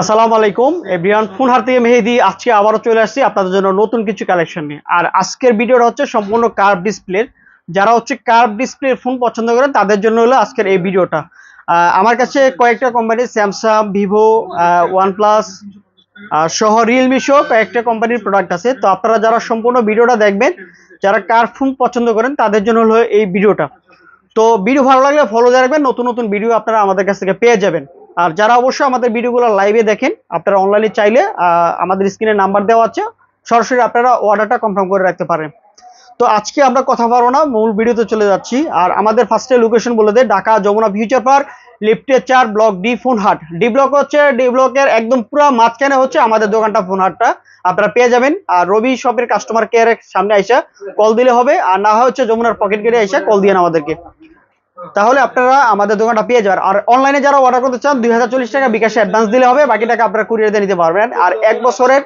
আসসালামু আলাইকুম everyone phone হার থেকে মেহেদি আজকে আবারও চলে আসছি আপনাদের জন্য নতুন কিছু কালেকশন নিয়ে। আর আজকের ভিডিওটা হচ্ছে সম্পূর্ণ কার্ভ ডিসপ্লের। যারা হচ্ছে কার্ভ ডিসপ্লের ফোন পছন্দ করেন, তাদের জন্য হলো আজকের এই ভিডিওটা। আমার কাছে কয়েকটা কোম্পানি স্যামসাং, ভিভো ওয়ানপ্লাস সহ রিয়েলমি সহ কয়েকটা কোম্পানির প্রোডাক্ট আছে। তো আপনারা যারা সম্পূর্ণ ভিডিওটা দেখবেন, যারা কার ফোন পছন্দ করেন, তাদের জন্য হলো এই ভিডিওটা। তো ভিডিও ভালো লাগলে ফলো রাখবেন। নতুন নতুন ভিডিও আপনারা আমাদের কাছ থেকে পেয়ে যাবেন। আর যারা অবশ্যই আমাদের ভিডিওগুলো লাইভে দেখেন, আপনারা অনলাইনে চাইলে আমাদের স্ক্রিনে নাম্বার দেওয়া আছে, সরাসরি আপনারা অর্ডারটা কনফার্ম করে রাখতে পারেন। তো আজকে আমরা কথা পারব না, মূল ভিডিওতে চলে যাচ্ছি। আর আমাদের ফার্স্টে লোকেশন বলে দেয় ঢাকা যমুনা ফিউচার পার্ক লিফটে চার ব্লক ডি ফোন হাট ডি ব্লক হচ্ছে ডি ব্লকের একদম পুরো মাঝখানে হচ্ছে আমাদের দোকানটা ফোন হাটটা আপনারা পেয়ে যাবেন। আর রবি শপের কাস্টমার কেয়ারের সামনে আইসা কল দিলে হবে। আর না হয় হচ্ছে যমুনার পকেট গেটে আইসা কল দিয়ে আমাদেরকে। তাহলে আপনারা আমাদের দোকানটা পেয়ে যাবেন। আর অনলাইনে যারা অর্ডার করতে চান দু হাজার চল্লিশ টাকা বিকাশে অ্যাডভান্স দিলে হবে, বাকি টাকা আপনারা কুরিয়ার দিয়ে নিতে পারবেন। আর এক বছরের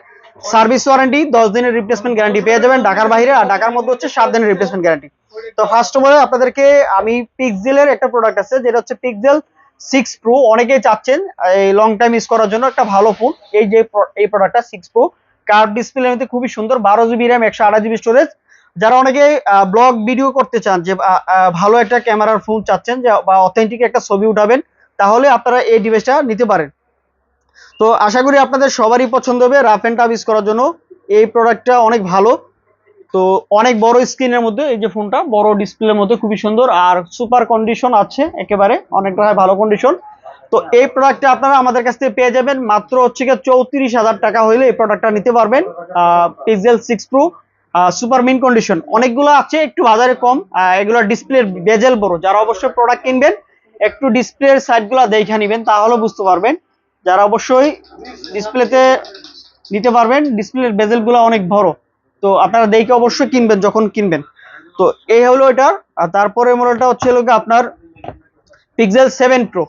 সার্ভিস ওয়ারেন্টি দশ দিনের রিপ্লেসমেন্ট গ্যারান্টি পেয়ে যাবেন ঢাকার বাইরে। আর ঢাকার মধ্যে হচ্ছে সাত দিনের রিপ্লেসমেন্ট গ্যারান্টি তো ফার্স্ট অফ অল আপনাদেরকে আমি পিক্সেলের একটা প্রোডাক্ট আছে, যেটা হচ্ছে পিক্সেল সিক্স প্রো অনেকেই চাচ্ছেন এই লং টাইম ইউজ করার জন্য একটা ভালো ফোন এই যে এই প্রোডাক্টটা সিক্স প্রো কার্ভ ডিসপ্লে খুবই সুন্দর, বারো জিবি র্যাম একশো আঠাশ জিবি স্টোরেজ যারা অনেকে ব্লগ ভিডিও করতে চান যে ভালো একটা ক্যামেরার ফোন চাচ্ছেন যে, বা অথেন্টিক একটা ছবি উঠাবেন, তাহলে আপনারা এই ডিভাইসটা নিতে পারেন। তো আশা করি আপনাদের সবারই পছন্দ হবে রাফ অ্যান্ড টাফ ইউজ করার জন্য। এই প্রোডাক্টটা অনেক ভালো। তো অনেক বড় স্ক্রিনের মধ্যে এই যে ফোনটা বড় ডিসপ্লের মধ্যে খুবই সুন্দর। আর সুপার কন্ডিশন আছে একেবারে অনেকটা ভালো কন্ডিশন তো এই প্রোডাক্টটা আপনারা আমাদের কাছ থেকে পেয়ে যাবেন। মাত্র হচ্ছে চৌত্রিশ হাজার টাকা হইলে এই প্রোডাক্টটা নিতে পারবেন Pixel six pro super mint condition অনেকগুলো আছে, একটু বাজারে কম। এগুলো ডিসপ্লের বেজেল বড়। যারা অবশ্যই প্রোডাক্ট কিনবেন, একটু ডিসপ্লের সাইডগুলো দেখে নেবেন তাহলে বুঝতে পারবেন। যারা অবশ্যই ডিসপ্লেতে নিতে পারবেন ডিসপ্লের বেজেলগুলো অনেক বড়। তো আপনারা দেখে অবশ্যই কিনবেন, যখন কিনবেন। তো এই হলো এটার তারপরে মডেলটা হচ্ছে গিয়ে আপনার পিক্সেল সেভেন প্রো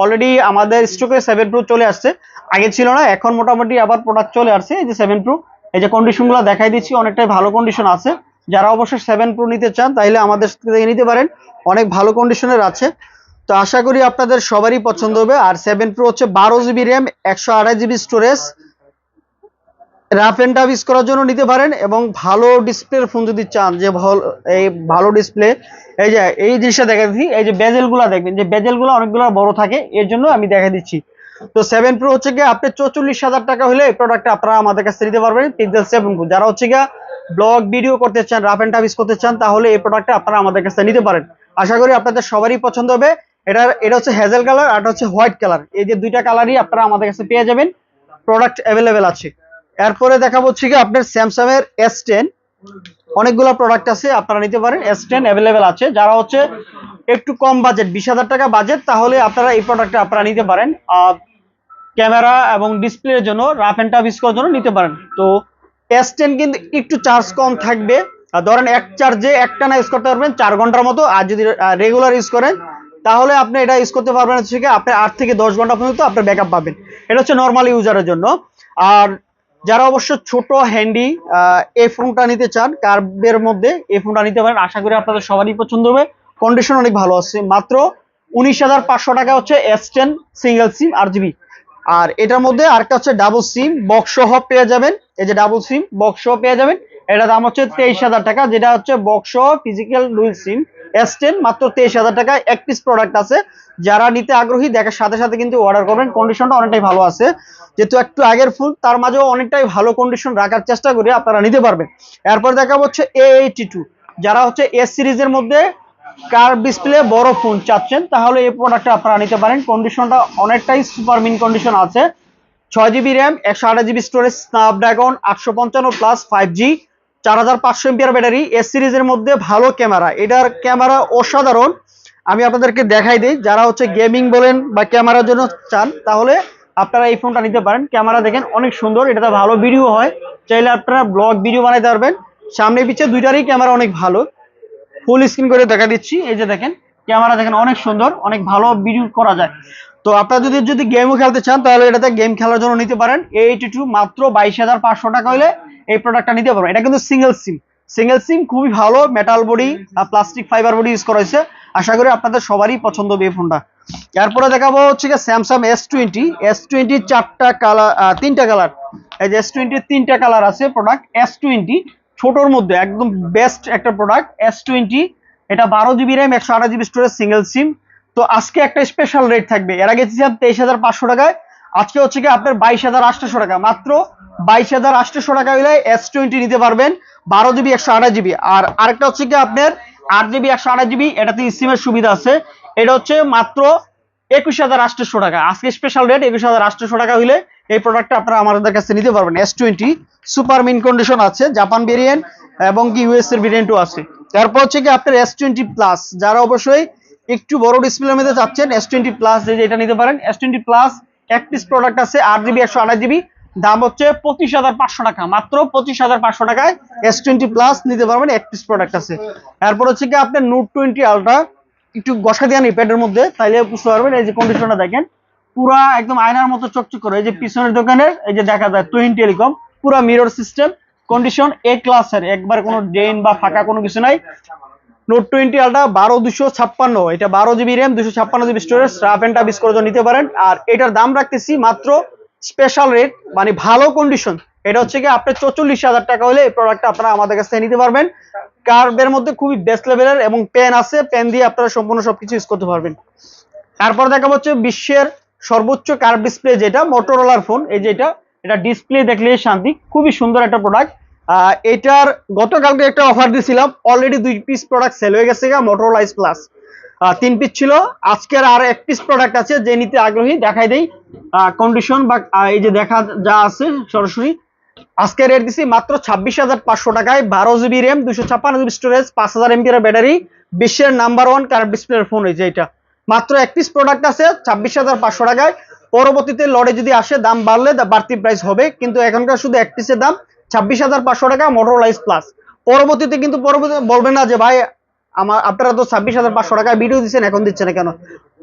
অলরেডি আমাদের স্টকে সেভেন প্রো চলে আসছে। আগে ছিল না, এখন মোটামুটি আবার প্রোডাক্ট চলে আসছে, এই যে সেভেন প্রো এই যে কন্ডিশনগুলো দেখাই দিচ্ছি, অনেকটাই ভালো কন্ডিশন আছে। যারা অবশ্যই সেভেন প্রো নিতে চান তাহলে আমাদের থেকে নিতে পারেন। অনেক ভালো কন্ডিশনের আছে। তো আশা করি আপনাদের সবারই পছন্দ হবে। আর সেভেন প্রো হচ্ছে বারো জিবি র্যাম একশো আড়াই GB storage rough and tough use করার জন্য নিতে পারেন এবং ভালো ডিসপ্লের ফোন যদি চান, যে এই ভালো ডিসপ্লে এই যে, এই জিনিসটা দেখা দিচ্ছি। এই যে বেজেলগুলা দেখবেন, যে বেজেলগুলো অনেকগুলো বড় থাকে, এর জন্য আমি দেখা দিচ্ছি। তো সেভেন প্রো হচ্ছে গিয়ে আপনি চৌচল্লিশ হাজার টাকা হলে এই প্রোডাক্টটা আপনারা আমাদের কাছে নিতে পারবেন পিক্সেল সেভেন প্রো যারা হচ্ছে গিয়ে ব্লগ ভিডিও করতে চান রাফ এন্ড টাফ ইউজ করতে চান, তাহলে এই প্রোডাক্টটা আপনারা আমাদের কাছে নিতে পারেন। আশা করি আপনাদের সবারই পছন্দ হবে। এটার এটা হচ্ছে হেজেল কালার আর এটা হচ্ছে হোয়াইট কালার এই যে দুইটা কালারই আপনারা আমাদের কাছে পেয়ে যাবেন। প্রোডাক্ট অ্যাভেলেবেল আছে। এরপরে দেখাবো হচ্ছে কি আপনার স্যামসাং এর এস টেন অনেকগুলো প্রোডাক্ট আছে, আপনারা নিতে পারেন। এস টেন অ্যাভেলেবেল আছে। যারা হচ্ছে একটু কম বাজেট বিশ হাজার টাকা বাজেট তাহলে আপনারা এই প্রোডাক্টটা আপনারা নিতে পারেন। ক্যামেরা এবং ডিসপ্লের জন্য রাফ অ্যান্ড টাফ ইউজ করার জন্য নিতে পারেন। তো এস টেন কিন্তু একটু চার্জ কম থাকবে। আর ধরেন এক চার্জে একটা না ইউজ করতে পারবেন চার ঘণ্টার মতো। আর যদি রেগুলার ইউজ করেন, তাহলে আপনি এটা ইউজ করতে পারবেন হচ্ছে কি আপনি আট থেকে দশ ঘণ্টা পর্যন্ত আপনার ব্যাকআপ পাবেন। এটা হচ্ছে নর্মাল ইউজারের জন্য। আর যারা অবশ্য ছোট হ্যান্ডি এই ফোনটা নিতে চান কার্বের মধ্যে এই ফোনটা নিতে পারেন। আশা করি আপনাদের সবারই পছন্দ হবে। কন্ডিশন অনেক ভালো আছে। মাত্র উনিশ হাজার পাঁচশো টাকা হচ্ছে এস টেন সিঙ্গেল সিম আর জিবি আর এটার মধ্যে আরেকটা হচ্ছে ডাবল সিম বক্স সহ পেয়ে যাবেন। এই যে ডাবল সিম বক্স সহ পেয়ে যাবেন। এটা দাম হচ্ছে তেইশ হাজার টাকা, যেটা হচ্ছে box physical dual SIM S ten মাত্র তেইশ হাজার টাকা এক পিস প্রোডাক্ট আছে। যারা নিতে আগ্রহী, দেখার সাথে সাথে কিন্তু অর্ডার করবেন। কন্ডিশনটা অনেকটাই ভালো আছে। যেহেতু একটু আগের ফুল তার মাঝেও অনেকটাই ভালো কন্ডিশন রাখার চেষ্টা করে, আপনারা নিতে পারবেন। এরপর দেখা হচ্ছে এ এইটি টু যারা হচ্ছে এস সিরিজের মধ্যে কার ডিসপ্লে বড় ফোন চাচ্ছেন, তাহলে এই প্রোডাক্টটা আপনারা নিতে পারেন। কন্ডিশনটা অনেকটাই সুপার মিন কন্ডিশন আছে। ছয় জিবি র্যাম একশো আঠাশ জিবি স্টোরেজ স্ন্যাপড্রাগন আটশো পঞ্চান্ন প্লাস ফাইভ জি চার হাজার পাঁচশো এমপিআর ব্যাটারি এস সিরিজের মধ্যে ভালো ক্যামেরা এটার ক্যামেরা অসাধারণ। আমি আপনাদেরকে দেখাই দিই, যারা হচ্ছে গেমিং বলেন বা ক্যামেরার জন্য চান, তাহলে আপনারা এই ফোনটা নিতে পারেন। ক্যামেরা দেখেন অনেক সুন্দর, এটাতে ভালো ভিডিও হয়। চাইলে আপনারা ব্লগ ভিডিও বানাইতে পারবেন। সামনে পিছিয়ে দুইটারই ক্যামেরা অনেক ভালো। ফুল স্ক্রিন করে দেখা দিচ্ছি। এই যে দেখেন ক্যামেরা দেখেন অনেক সুন্দর, অনেক ভালো ভিডিও করা যায়। তো আপনারা যদি যদি গেমও খেলতে চান, তাহলে এটাতে গেম খেলার জন্য নিতে পারেন। এইটি টু মাত্র বাইশ হাজার পাঁচশো টাকা হলে এই প্রোডাক্টটা নিতে পারবেন। এটা কিন্তু সিঙ্গেল সিম সিঙ্গেল সিম খুবই ভালো মেটাল বডি আর প্লাস্টিক ফাইবার বডি ইউজ করা হয়েছে। আশা করি আপনাদের সবারই পছন্দ হবে এই ফোনটা এরপরে দেখাবো হচ্ছে গিয়ে Samsung S twenty S twenty চারটা কালার তিনটা কালার এই যে এস টোয়েন্টির তিনটা কালার আছে প্রোডাক্ট এস টোয়েন্টি ছোটোর মধ্যে, একদম বেস্ট একটা প্রোডাক্ট এস টোয়েন্টি এটা বারো জিবি র্যাম একশো আঠাশ জিবি স্টোরেজ সিঙ্গেল সিম তো আজকে একটা স্পেশাল রেট থাকবে। এর আগে ছিলাম তেইশ হাজার পাঁচশো টাকায়, আজকে হচ্ছে কি আপনার বাইশ হাজার আটশোশো টাকা। মাত্র বাইশ হাজার আটশোশো টাকা হলে এস টোয়েন্টি নিতে পারবেন, বারো জিবি একশো আঠাশ জিবি আর আরেকটা হচ্ছে কি আপনার আট জিবি একশো আঠাশ জিবি এটাতে সিমের সুবিধা আছে। এটা হচ্ছে মাত্র একুশ হাজার আটশোশো টাকা। আজকে স্পেশাল রেট একুশ হাজার আটশোশো টাকা হলে এই প্রোডাক্টটা আপনারা আমাদের কাছে নিতে পারবেন। S twenty super mint condition আছে জাপান ভেরিয়েন্ট এবং কি ইউএস এর ভেরিয়েন্টও আছে। তারপর হচ্ছে কি আপনার এস টোয়েন্টি প্লাস যারা অবশ্যই একটু বড় ডিসপ্লের মধ্যে চাচ্ছেন এস টোয়েন্টি প্লাস যে এটা নিতে পারেন। এস টোয়েন্টি প্লাস এক পিস প্রোডাক্ট আছে, আট জিবি একশো আঠাশ জিবি দাম হচ্ছে পঁচিশ হাজার পাঁচশো টাকা, মাত্র পঁচিশ হাজার পাঁচশো টাকায় এস টোয়েন্টি প্লাস নিতে পারবেন, এক পিস প্রোডাক্ট আছে। তারপর হচ্ছে কি আপনার নোট টোয়েন্টি আলট্রা একটু বসা দিয়ে প্যাডের মধ্যে, তাইলে বুঝতে পারবেন এই যে কন্ডিশনটা দেখেন। পুরা একদম আয়নার মতো চকচক করে, এই যে পিছনের দোকানের, এই যে দেখা যায় টোয়েন্টি টেলিকম পুরা মিরর সিস্টেম কন্ডিশন এ ক্লাসের একবার কোনো ড্রেন বা ফাঁকা কোনো কিছু নাই। নোট টোয়েন্টি আলটা বারো দুশো ছাপ্পান্ন, এটা বারো জিবি র্যাম দুশো ছাপ্পান্ন GB storage rough and tough নিতে পারেন। আর এটার দাম রাখতেছি মাত্র স্পেশাল রেট মানে ভালো কন্ডিশন এটা হচ্ছে কি আপনার চৌচল্লিশ হাজার টাকা হলে এই প্রোডাক্টটা আপনারা আমাদের কাছ থেকে নিতে পারবেন। কার্ভের মধ্যে খুবই বেস্ট লেভেলের এবং পেন আছে পেন দিয়ে আপনারা সম্পূর্ণ সবকিছু ইউজ করতে পারবেন। তারপর দেখা হচ্ছে বিশ্বের সর্বোচ্চ কার্ভ ডিসপ্লে যেটা মোটরোলার ফোন এই যে এটা ডিসপ্লে দেখলে শান্তি, খুবই সুন্দর একটা প্রোডাক্ট এটার গতকালকে একটা অফার দিয়েছিলাম অলরেডি দুই পিস প্রোডাক্ট সেল হয়ে গেছে আইস প্লাস তিন পিস ছিল, আজকের আর এক পিস প্রোডাক্ট আছে যে নিতে আগ্রহী, দেখাই দেই। কন্ডিশন বা এই যে দেখা যা আছে সরাসরি। আজকে রেট দিছি মাত্র ছাব্বিশ হাজার পাঁচশো টাকায়, বারো জিবি র্যাম দুশো ছাপ্পান্ন জিবি স্টোরেজ পাঁচ হাজার এমপিআর ব্যাটারি বিশ্বের নাম্বার ওয়ান কার্ভ ডিসপ্লের ফোন এই যে এটা। মাত্র এক পিস প্রোডাক্ট আছে, ছাব্বিশ হাজার পাঁচশো টাকায়। পরবর্তীতে লড়ে যদি আসে, দাম বাড়লে বাড়তি প্রাইস হবে। কিন্তু এখনকার শুধু এক পিসের দাম, ছাব্বিশ হাজার পাঁচশো টাকা মোটরলাইজ প্লাস পরবর্তীতে কিন্তু পরবর্তীতে বলবেন না যে, ভাই, আমার আপনারা তো ছাব্বিশ হাজার পাঁচশো টাকায় ভিডিও দিচ্ছেন, এখন দিচ্ছেন কেন?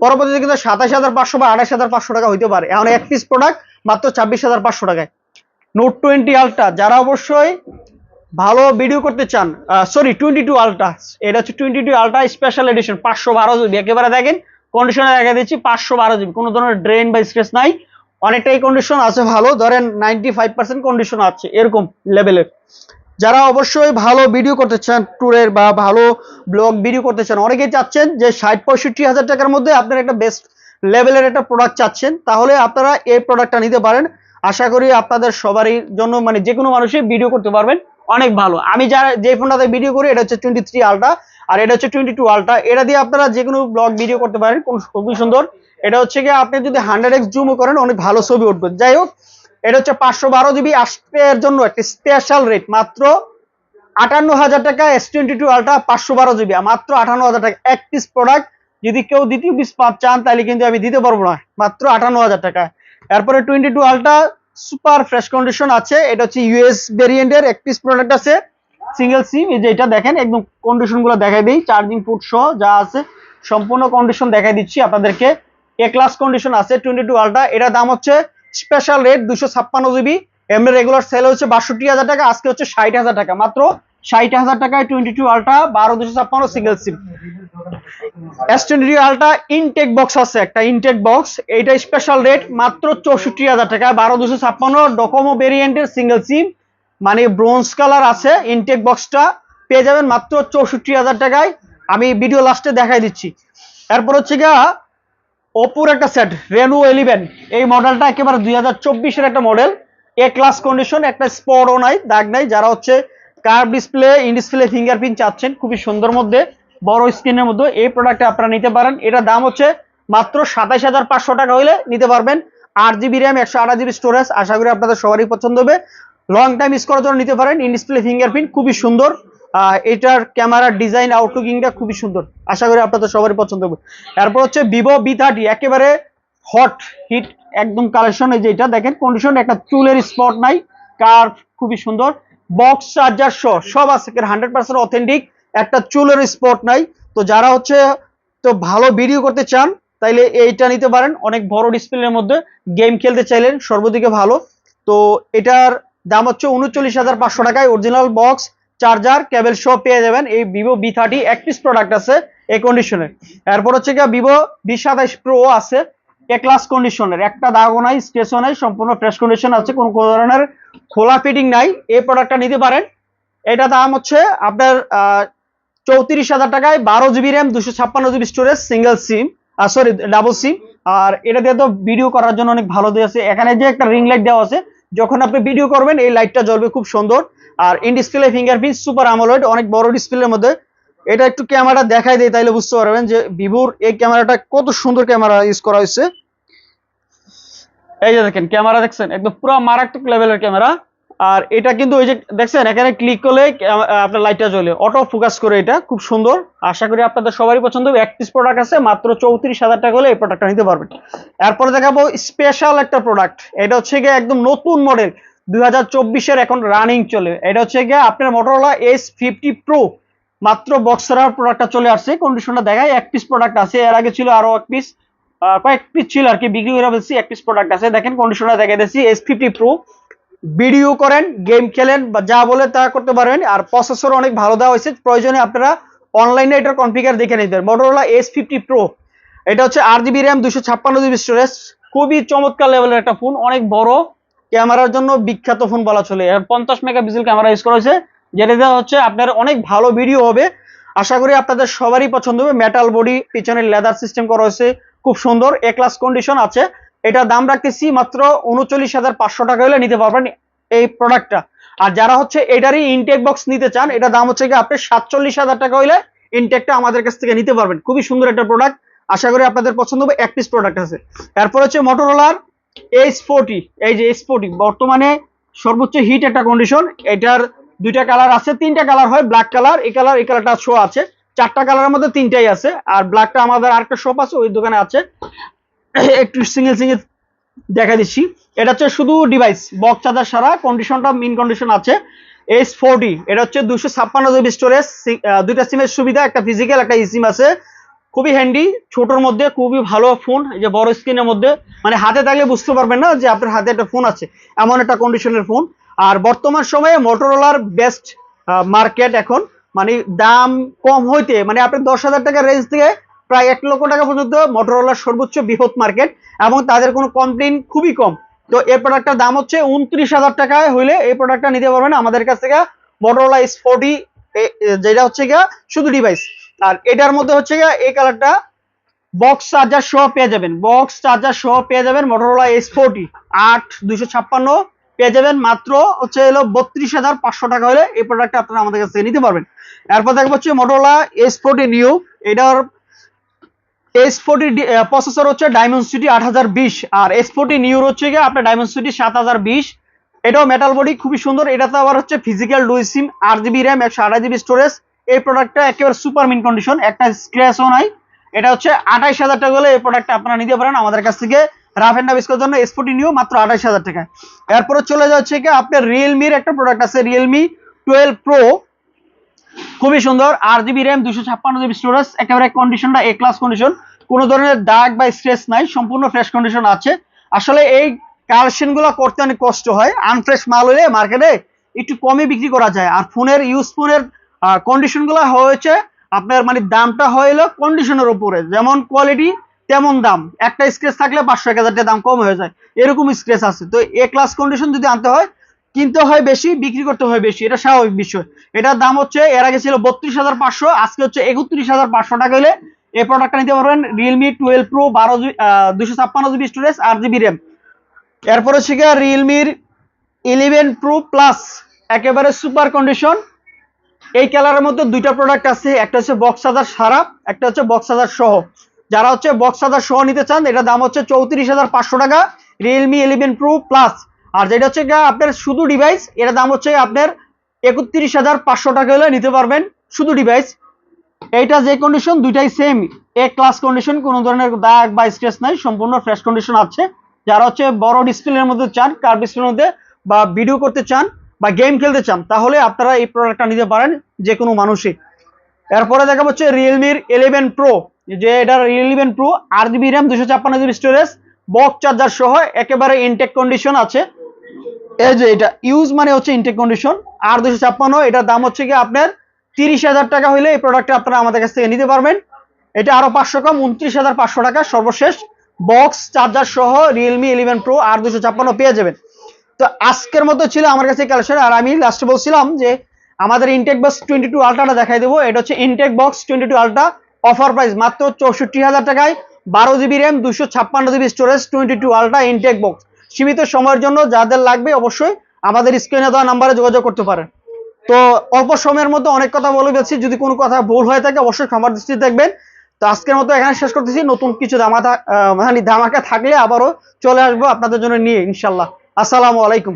পরবর্তীতে কিন্তু সাতাশ হাজার পাঁচশো বা আঠাশ হাজার পাঁচশো টাকা হইতে পারে। এখন এক পিস প্রোডাক্ট মাত্র ছাব্বিশ হাজার পাঁচশো টাকায়। নোট টোয়েন্টি আলট্রা যারা অবশ্যই ভালো ভিডিও করতে চান সরি টোয়েন্টি টু আলট্রা এটা হচ্ছে twenty two ultra special edition পাঁচশো বারো একেবারে দেখেন কন্ডিশনে দেখা দিচ্ছি পাঁচশো বারো জিবি কোনো ধরনের ড্রেন বা স্ট্রেস নাই। অনেকটাই কন্ডিশন আছে ভালো। ধরেন নাইনটি ফাইভ পার্সেন্ট কন্ডিশন আছে এরকম লেভেলের যারা অবশ্যই ভালো ভিডিও করতে চান ট্যুরের বা ভালো ব্লগ ভিডিও করতে চান, অনেকেই চাচ্ছেন যে ষাট পঁয়ষট্টি হাজার টাকার মধ্যে আপনার একটা বেস্ট লেভেলের একটা প্রোডাক্ট চাচ্ছেন, তাহলে আপনারা এই প্রোডাক্টটা নিতে পারেন। আশা করি আপনাদের সবারই জন্য মানে যে কোনো মানুষই ভিডিও করতে পারবেন। অনেক ভালো। আমি যারা যে ফোনটাতে ভিডিও করি, এটা হচ্ছে টোয়েন্টি থ্রি আলট্রা আর এটা হচ্ছে টোয়েন্টি টু আলট্রা এটা দিয়ে আপনারা যে কোনো ব্লগ ভিডিও করতে পারেন, কোন খুবই সুন্দর। এটা হচ্ছে কি আপনি যদি হান্ড্রেড এক্স জুমও করেন, অনেক ভালো ছবি উঠবে। যাই হোক, এটা হচ্ছে পাঁচশো বারো জিবি আজকের জন্য একটা স্পেশাল রেট মাত্র আটান্ন হাজার টাকা এস টোয়েন্টি টু আলট্রা পাঁচশো বারো জিবি মাত্র আটান্ন হাজার টাকা, এক পিস প্রোডাক্ট যদি কেউ দ্বিতীয় পিস চান, তাহলে কিন্তু আমি দিতে পারব না। মাত্র আটান্ন হাজার টাকা। এরপরে twenty two ultra super fresh condition আছে। এটা হচ্ছে ইউএস ভেরিয়েন্টের এক পিস প্রোডাক্ট আছে। সিঙ্গেল সিম এই যে এটা দেখেন, একদম কন্ডিশনগুলো দেখাই দিই চার্জিং পোর্ট সহ যা আছে, সম্পূর্ণ কন্ডিশন দেখাই দিচ্ছি আপনাদেরকে। এ ক্লাস কন্ডিশন আছে টোয়েন্টি টু আলট্রা এটার দাম হচ্ছে স্পেশাল রেট দুশো ছাপ্পান্ন জিবি এমনি রেগুলার সেল হচ্ছে বাষট্টি হাজার টাকা, আজকে হচ্ছে ষাট হাজার টাকা। মাত্র ষাট হাজার টাকায় টোয়েন্টি টু আলট্রা বারো দুশো ছাপ্পান্ন single SIM S twenty ultra intact box আছে, একটা ইনটেক বক্স এইটা স্পেশাল রেট মাত্র চৌষট্টি হাজার টাকা, বারো দুশো ছাপ্পান্ন ডকোমো ভেরিয়েন্টের সিঙ্গেল সিম মানে ব্রোঞ্জ কালার আছে ইনটেক বক্সটা পেয়ে যাবেন মাত্র চৌষট্টি হাজার টাকায়। আমি ভিডিও লাস্টে দেখাই দিচ্ছি। এরপর হচ্ছে গিয়া ওপোর একটা সেট রেনু এলিভেন এই মডেলটা একেবারে দুই হাজার চব্বিশের একটা মডেল এ ক্লাস কন্ডিশন একটা স্পটও নাই, দাগ নাই। যারা হচ্ছে কার ডিসপ্লে ইন ডিসপ্লে ফিঙ্গারপ্রিন্ট চাচ্ছেন, খুবই সুন্দর মধ্যে, বড় স্ক্রিনের মধ্যে, এই প্রোডাক্টটা আপনারা নিতে পারেন। এটার দাম হচ্ছে মাত্র সাতাশ হাজার পাঁচশো টাকা হলে নিতে পারবেন। আট জিবি র্যাম একশো আঠাশ জিবি স্টোরেজ আশা করি আপনাদের সবারই পছন্দ হবে। লং টাইম ইউজ করার জন্য নিতে পারেন। ইন ডিসপ্লে ফিঙ্গারপ্রিন্ট খুবই সুন্দর। এটার ক্যামেরার ডিজাইন আউটলুকিংটা খুবই সুন্দর। আশা করি আপনাদের সবারই পছন্দ হবে। এরপর হচ্ছে ভিভো বি থার্টি একেবারে হট হিট একদম কালেকশন এই যে এটা দেখেন কন্ডিশন একটা চুলের স্পট নাই কার খুবই সুন্দর। বক্স চার্জার সহ, সব আছে হান্ড্রেড পার্সেন্ট অথেন্টিক একটা চুলের স্পট নাই। তো যারা হচ্ছে, তো ভালো ভিডিও করতে চান, তাইলে এইটা নিতে পারেন। অনেক বড় ডিসপ্লের মধ্যে গেম খেলতে চাইলেন, সর্বদিকে ভালো। তো এটার দাম হচ্ছে উনচল্লিশ হাজার পাঁচশো টাকায়। অরিজিনাল বক্স চার্জার কেবল সব পেয়ে যাবেন। এই ভিভো বি থার্টি এক পিস প্রোডাক্ট আছে এই কন্ডিশনে এরপর হচ্ছে গিয়ে ভিভো বি সাতাইশ প্রো আছে, এ ক্লাস কন্ডিশনের একটা দাগও নাই স্কেচও নাই, সম্পূর্ণ ফ্রেশ কন্ডিশন আছে, কোনো ধরনের খোলা ফিটিং নাই। এই প্রোডাক্টটা নিতে পারেন। এটা দাম হচ্ছে আপনার চৌত্রিশ হাজার টাকায়, বারো জিবি র্যাম দুশো ছাপ্পান্ন GB storage single SIM sorry double SIM আর এটা দিয়ে তো ভিডিও করার জন্য অনেক ভালো দিয়েছে এখানে যে একটা রিং লাইট দেওয়া আছে যখন আপনি ভিডিও করবেন, এই লাইটটা জ্বলবে খুব সুন্দর। আর in display fingerprint super AMOLED অনেক বড় ডিসপ্লের মধ্যে। এটা একটু ক্যামেরা দেখাই দেয় তাইলে বুঝতে পারবেন যে ভিভোর এই ক্যামেরাটা কত সুন্দর ক্যামেরা ইউজ করা হয়েছে। এই যে দেখেন ক্যামেরা দেখছেন? একদম পুরো মারাত্মক লেভেলের ক্যামেরা আর এটা কিন্তু ওই যে দেখছেন, এখানে ক্লিক করলে আপনার লাইটটা জ্বলে। অটো ফোকাস করে এটা, খুব সুন্দর। আশা করি আপনাদের সবারই পছন্দ হবে। এক পিস প্রোডাক্ট আছে, মাত্র চৌত্রিশ হাজার টাকা হলে এই প্রোডাক্টটা নিতে পারবেন। এরপরে দেখাবো স্পেশাল একটা প্রোডাক্ট এটা হচ্ছে গিয়ে একদম নতুন মডেল দুই হাজার চব্বিশের এখন রানিং চলে। এটা হচ্ছে গিয়ে আপনার মোটরোলা এস ফিফটি প্রো মাত্র বক্সার প্রোডাক্টটা চলে আসছে। কন্ডিশনটা দেখায় এক পিস প্রোডাক্ট আছে। এর আগে ছিল আরও এক পিস কয়েক পিস ছিল আর কি। বিক্রি করে ফেলছি, এক পিস প্রোডাক্ট আছে। দেখেন কন্ডিশনটা দেখাই দিচ্ছি এস ফিফটি প্রো ভিডিও করেন, গেম খেলেন বা যা বলে তা করতে পারবেন। আর প্রসেসর অনেক ভালো দেওয়া হয়েছে। প্রয়োজনে আপনারা অনলাইনে এটার কনফিগার দেখে নিতে পারেন। মোটরোলা এস ফিফটি প্রো এটা হচ্ছে আট জিবি র্যাম দুশো ছাপ্পান্ন জিবি স্টোরেজ খুবই চমৎকার লেভেলের একটা ফোন অনেক বড় ক্যামেরার জন্য বিখ্যাত ফোন বলা চলে। আর পঞ্চাশ মেগা পিক্সেল ক্যামেরা ইউজ করা হয়েছে। যেটা হচ্ছে আপনার অনেক ভালো ভিডিও হবে। আশা করি আপনাদের সবারই পছন্দ হবে। মেটাল বডি পিছনে লেদার সিস্টেম করা হয়েছে। খুব সুন্দর। এ ক্লাস কন্ডিশন আছে। এটা দাম রাখতেছি মাত্র উনচল্লিশ হাজার পাঁচশো টাকা হলে নিতে পারবেন এই প্রোডাক্টটা আর যারা হচ্ছে এটারই ইনটেক বক্স নিতে চান এটা দাম হচ্ছে কি আপনি সাতচল্লিশ হাজার টাকা হলে ইনটেকটা আমাদের কাছ থেকে নিতে পারবেন। খুবই সুন্দর একটা প্রোডাক্ট আশা করি আপনাদের পছন্দ হবে, এক পিস প্রোডাক্ট আছে। এরপর হচ্ছে মোটরোলার এইচ ফোরটি এই যে এইচ ফোরটি বর্তমানে সর্বোচ্চ হিট একটা কন্ডিশন এটার দুইটা কালার আছে, তিনটা কালার হয় ব্ল্যাক কালার এই কালার এই কালারটা শো আছে। চারটা কালারের মধ্যে তিনটাই আছে। আর ব্ল্যাকটা আমাদের আরেকটা শপ আছে, ওই দোকানে আছে। একটু সিঙ্গেল সিঙ্গেল দেখা দিচ্ছি। এটা হচ্ছে শুধু ডিভাইস বক্স চার্জার সারা কন্ডিশনটা মিন কন্ডিশন আছে। এস ফোরটি এটা হচ্ছে দুশো ছাপ্পান্ন জিবি স্টোরেজ দুইটা সিমের সুবিধা, একটা ফিজিক্যাল একটা সিম আছে। খুবই হ্যান্ডি ছোটোর মধ্যে খুবই ভালো ফোন যে বড় স্ক্রিনের মধ্যে। মানে হাতে থাকলে বুঝতে পারবেন না যে আপনার হাতে একটা ফোন আছে, এমন একটা কন্ডিশনের ফোন আর বর্তমান সময়ে মোটোরোলার বেস্ট মার্কেট এখন মানে দাম কম হইতে মানে আপনি দশ হাজার টাকার রেঞ্জ থেকে প্রায় এক লক্ষ টাকা পর্যন্ত মোটরোলার সর্বোচ্চ বৃহৎ মার্কেট এবং তাদের কোনো কমপ্লেন খুবই কম। তো এই প্রোডাক্টটার দাম হচ্ছে উনত্রিশ হাজার টাকায় হইলে এই প্রোডাক্টটা নিতে পারবেন আমাদের কাছ থেকে মোটরোলা এস ফোর্টি যেটা হচ্ছে গিয়া শুধু ডিভাইস আর এটার মধ্যে হচ্ছে গিয়া এই কালারটা বক্স চার্জার সহ পেয়ে যাবেন। বক্স চার্জার সহ পেয়ে যাবেন মোটরোলা এস ফোর্টি আট, দুইশো ছাপ্পান্ন পেয়ে যাবেন। মাত্র হচ্ছে হলো বত্রিশ হাজার পাঁচশো টাকা হলে এই প্রোডাক্টটা আপনারা আমাদের কাছ থেকে নিতে পারবেন। এরপর দেখব হচ্ছে মোটরোলা এস ফোর্টি নিউ এটার এস ফোর্টি প্রসেসর হচ্ছে ডায়মন্ড সিটি আট হাজার বিশ, আর এস ফোর্টি নিউর হচ্ছে গিয়ে আপনার ডায়মন্ড সিটি সাত হাজার বিশ। এটাও মেটাল বডি খুবই সুন্দর। এটাতে আবার হচ্ছে ফিজিক্যাল ডুই সিম আট জিবি র্যাম একশো আঠাশ জিবি স্টোরেজ এই প্রোডাক্টটা একেবারে সুপার মিন কন্ডিশন একটা স্ক্র্যাচও নাই। এটা হচ্ছে আঠাইশ হাজার টাকা হলে এই প্রোডাক্টটা আপনারা নিতে পারেন আমাদের কাছ থেকে। রাফ এন্ড ডাবিস করার জন্য এস ফোর্টি নিউ মাত্র আঠাইশ হাজার টাকা। এরপরে চলে যাচ্ছে কি আপনার রিয়েলমির একটা প্রোডাক্ট আছে রিয়েলমি টুয়েলভ প্রো খুবই সুন্দর আট জিবি র্যাম দুশো ছাপ্পান্ন জিবি স্টোরেজ একেবারে কন্ডিশনটা এ ক্লাস কন্ডিশন কোনো ধরনের দাগ বা স্ট্রেস নাই, সম্পূর্ণ ফ্রেশ কন্ডিশন আছে। আসলে এই কালেকশনগুলো করতে অনেক কষ্ট হয়। আনফ্রেশ মাল হলে মার্কেটে একটু কমে বিক্রি করা যায়। আর ফোনের ইউজ ফোনের কন্ডিশনগুলো হয়েছে, আপনার মানে দামটা হইল কন্ডিশনের উপরে। যেমন কোয়ালিটি তেমন দাম। একটা স্ক্রেচ থাকলে পাঁচশো, এক হাজার টাকা দাম কম হয়ে যায়। এরকম স্ক্রেচ আছে। তো এ ক্লাস কন্ডিশন যদি আনতে হয় কিনতে হয় বেশি, বিক্রি করতে হয় বেশি, এটা স্বাভাবিক বিষয়। এটার দাম হচ্ছে, এর আগে ছিল বত্রিশ হাজার পাঁচশো, আজকে হচ্ছে একত্রিশ হাজার পাঁচশো টাকা হলে এই প্রোডাক্টটা নিতে পারবেন রিয়েলমি টুয়েলভ প্রো বারো দুশো ছাপ্পান্ন জিবি স্টোরেজ আট জিবি র্যাম এরপরে গিয়ে রিয়েলমির ইলেভেন প্রো প্লাস একেবারে সুপার কন্ডিশন এই কালারের মধ্যে দুইটা প্রোডাক্ট আছে, একটা হচ্ছে বক্স চার্জার সারা, একটা হচ্ছে বক্স চার্জার সহ। যারা হচ্ছে বক্স চার্জার সহ নিতে চান, এটার দাম হচ্ছে চৌত্রিশ হাজার পাঁচশো টাকা রিয়েলমি ইলেভেন প্রো প্লাস আর যেটা হচ্ছে আপনার শুধু ডিভাইস এটার দাম হচ্ছে আপনার একত্রিশ হাজার পাঁচশো টাকা হলে নিতে পারবেন শুধু ডিভাইস এইটা যে কন্ডিশন দুইটাই সেম এ ক্লাস কন্ডিশন কোনো ধরনের দাগ বা স্ট্রেস নাই, সম্পূর্ণ ফ্রেশ কন্ডিশন আছে। যারা হচ্ছে বড় ডিসপ্লের মধ্যে চান কার ডিসপ্লের মধ্যে বা ভিডিও করতে চান বা গেম খেলতে চান, তাহলে আপনারা এই প্রোডাক্টটা নিতে পারেন যে কোনো মানুষই। এরপরে দেখা হচ্ছে রিয়েলমির ইলেভেন প্রো যে এটা ইলেভেন প্রো আট জিবি র্যাম দুশো ছাপ্পান্ন জিবি স্টোরেজ বক্স চার্জার সহ একেবারে ইনটেক কন্ডিশন আছে। এই যে এটা ইউজ মানে হচ্ছে ইনটেক কন্ডিশন আর দুশো ছাপ্পান্ন, এটার দাম হচ্ছে কি আপনার তিরিশ হাজার টাকা হলে এই প্রোডাক্টটা আপনারা আমাদের কাছ থেকে নিতে পারবেন। এটা আরও পাঁচশো কম, উনত্রিশ হাজার পাঁচশো টাকা, সর্বশেষ বক্স চার্জার সহ রিয়েলমি ইলেভেন প্রো আর দুশো ছাপ্পান্ন পেয়ে যাবেন। তো আজকের মতো ছিল আমার কাছে কালেকশন আর আমি লাস্টে বলছিলাম যে আমাদের ইনটেক বক্স টোয়েন্টি টু আলট্রাটা দেখাই দেবো। এটা হচ্ছে intact box twenty two ultra offer price মাত্র চৌষট্টি হাজার টাকায়, বারো জিবি র্যাম দুশো ছাপ্পান্ন GB storage twenty two ultra intact box সীমিত সময়ের জন্য যাদের লাগবে অবশ্যই আমাদের স্ক্রিনে দেওয়া নাম্বারে যোগাযোগ করতে পারেন। তো অল্প সময়ের মধ্যে অনেক কথা বলে গেছি যদি কোনো কথা ভুল হয়ে থাকে অবশ্যই ক্ষমার দৃষ্টি দেখবেন। তো আজকের মতো এখানে শেষ করতেছি। নতুন কিছু ধামাকা মানে ধামাকা থাকলে আবারও চলে আসব আপনাদের জন্য নিয়ে ইনশাল্লাহ আসসালামু আলাইকুম।